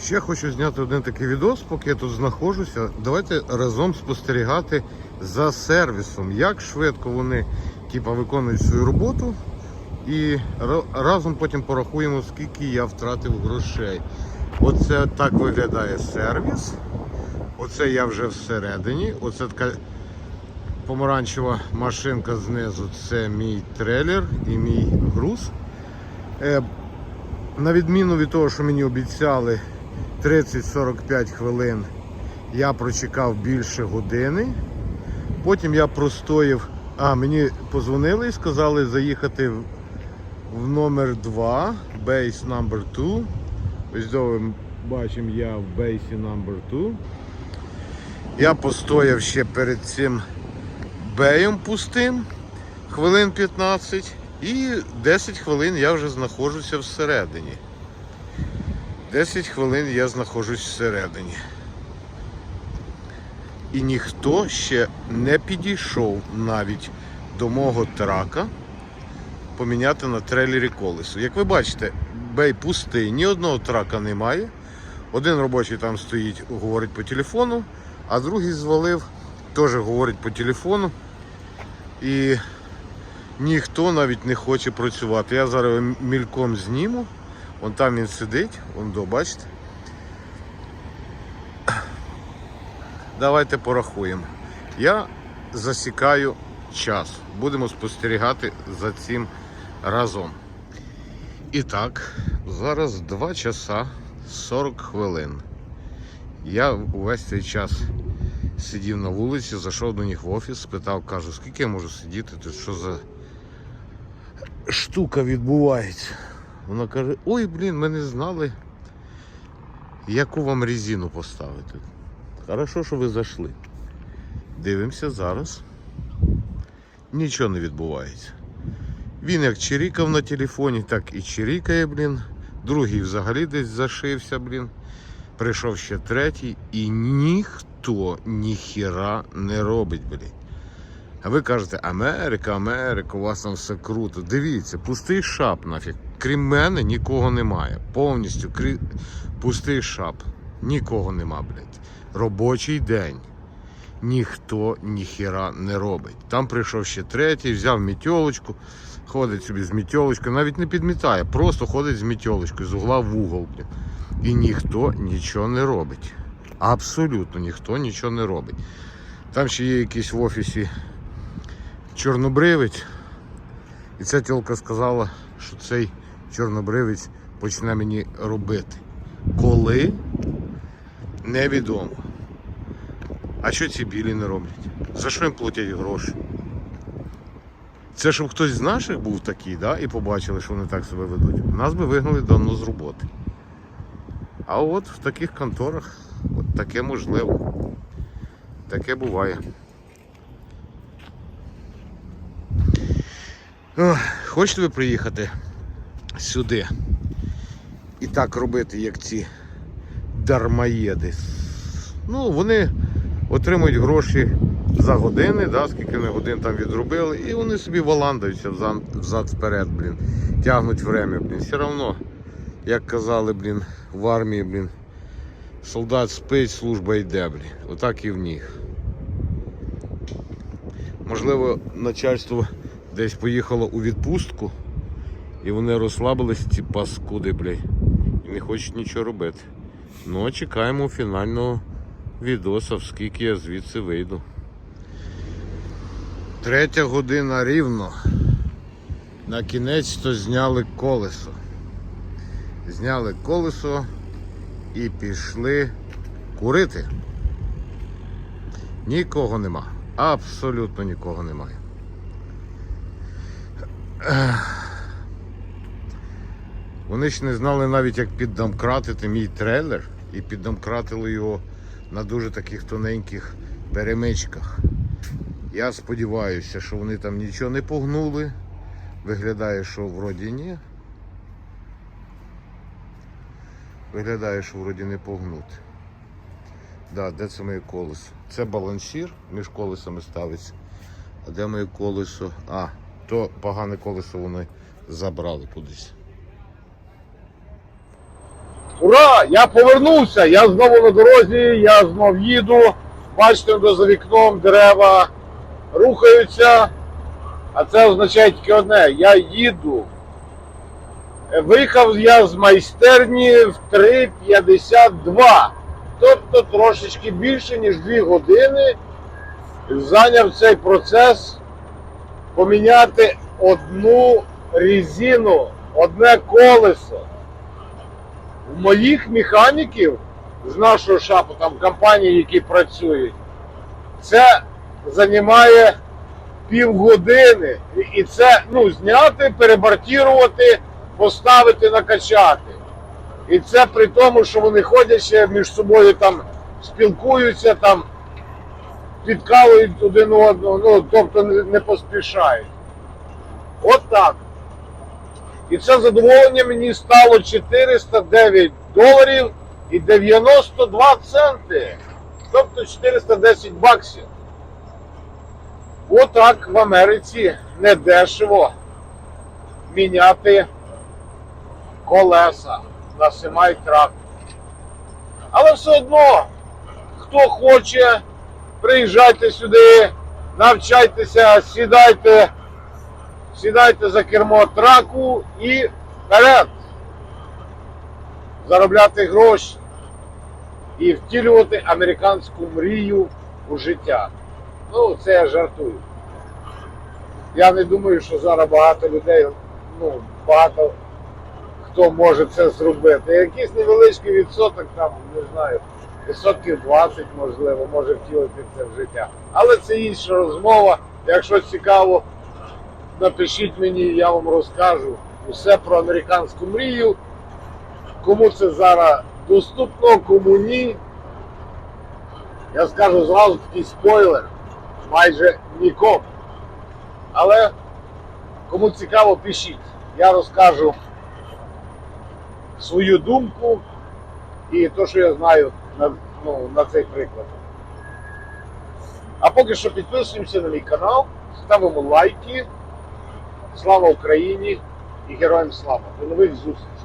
Ще хочу зняти один такий відос, поки я тут знаходжуся. Давайте разом спостерігати за сервісом, як швидко вони типа, виконують свою роботу. І разом потім порахуємо, скільки я втратив грошей. Оце так виглядає сервіс. Оце я вже всередині. Оце така помаранчева машинка знизу. Це мій трейлер і мій груз. Е, на відміну від того, що мені обіцяли 30-45 хвилин, я прочекав більше години. Потім я простояв. А, мені позвонили і сказали заїхати в, номер 2, base number 2. Ось до бачимо я в бейсі number 2. Я постояв ще перед цим беєм пустим хвилин 15 і 10 хвилин я вже знаходжуся всередині. 10 хвилин я знаходжусь всередині. І ніхто ще не підійшов навіть до мого трака поміняти на трейлері колесо. Як ви бачите, бей пустий, ні одного трака немає. Один робочий там стоїть, говорить по телефону, а другий звалив, теж говорить по телефону. І ніхто навіть не хоче працювати. Я зараз мільком зніму. Вон там він сидить, вон до, бачите. Давайте порахуємо. Я засікаю час. Будемо спостерігати за цим разом. І так, зараз 2 часа 40 хвилин. Я увесь цей час сидів на вулиці, зайшов до них в офіс, спитав, кажу, скільки я можу сидіти, тут що за штука відбувається. Вона каже, ой, блін, ми не знали, яку вам резину поставити. Хорошо, що ви зайшли. Дивимося зараз. Нічого не відбувається. Він як чирікав на телефоні, так і чирікає, блін. Другий взагалі десь зашився, блін. Прийшов ще третій, і ніхто ніхіра не робить, блін. А ви кажете, Америка, Америка, у вас там все круто. Дивіться, пустий шап нафіг. Крім мене нікого немає. Повністю крі... пустий шап. Нікого нема, блядь. Робочий день. Ніхто ніхіра не робить. Там прийшов ще третій, взяв мітьолочку, ходить собі з мітьолочкою, навіть не підмітає, просто ходить з мітьолочкою з угла в угол. Блін. І ніхто нічого не робить. Абсолютно ніхто нічого не робить. Там ще є якийсь в офісі чорнобривець. І ця тілка сказала, що цей чорнобривець почне мені робити. Коли? Невідомо. А що ці білі не роблять? За що їм платять гроші? Це щоб хтось з наших був такий, да, і побачили, що вони так себе ведуть. Нас би вигнали давно з роботи. А от в таких конторах от таке можливо. Таке буває. Хочете ви приїхати сюди і так робити, як ці дармоєди? Ну, вони отримують гроші за години, да, скільки вони годин там відробили, і вони собі валандаються взад, вперед, блін, тягнуть время, блін. Все одно, як казали, блін, в армії, блін, солдат спить, служба йде, блін. Отак і в них. Можливо, начальство десь поїхало у відпустку, і вони розслабились, ці паскуди, блядь, і не хочуть нічого робити. Ну, чекаємо фінального відоса, скільки я звідси вийду. Третя година рівно. На кінець то зняли колесо. Зняли колесо і пішли курити. Нікого нема. Абсолютно нікого немає. Вони ж не знали навіть, як піддомкратити мій трейлер і піддомкратили його на дуже таких тоненьких перемичках. Я сподіваюся, що вони там нічого не погнули. Виглядає, що вроді ні. Виглядає, що вроді не погнути. Да, де це моє колесо? Це балансір між колесами ставиться. А де моє колесо? А, то погане колесо вони забрали кудись. Ура! Я повернувся! Я знову на дорозі, я знов їду. Бачите, за вікном дерева рухаються. А це означає тільки одне: я їду. Виїхав я з майстерні в 3.52. Тобто трошечки більше, ніж 2 години зайняв цей процес поміняти одну резину, одне колесо. Моїх механіків з нашого шапу, там компанії, які працюють, це займає півгодини. І- це ну, зняти, перебортувати, поставити, накачати. І це при тому, що вони ходять ще між собою там спілкуються, там підкалують один одного, ну тобто не поспішають. От так. І це задоволення мені стало 409 доларів і 92 центи. Тобто 410 баксів. Отак в Америці недешево міняти колеса на семай-трак. Але все одно, хто хоче, приїжджайте сюди, навчайтеся, сідайте, сідайте за кермо траку і вперед. Заробляти гроші і втілювати американську мрію у життя. Ну, це я жартую. Я не думаю, що зараз багато людей, ну, багато хто може це зробити. Якийсь невеличкий відсоток, там, не знаю, відсотків 20, можливо, може втілити це в життя. Але це інша розмова. Якщо цікаво, напишіть мені, я вам розкажу усе про американську мрію. Кому це зараз доступно, кому ні. Я скажу зразу такий спойлер. Майже нікому. Але кому цікаво, пишіть. Я розкажу свою думку і те, що я знаю на, ну, на цей приклад. А поки що підписуємося на мій канал, ставимо лайки. Слава Україні і героям слава! До нових зустрічей!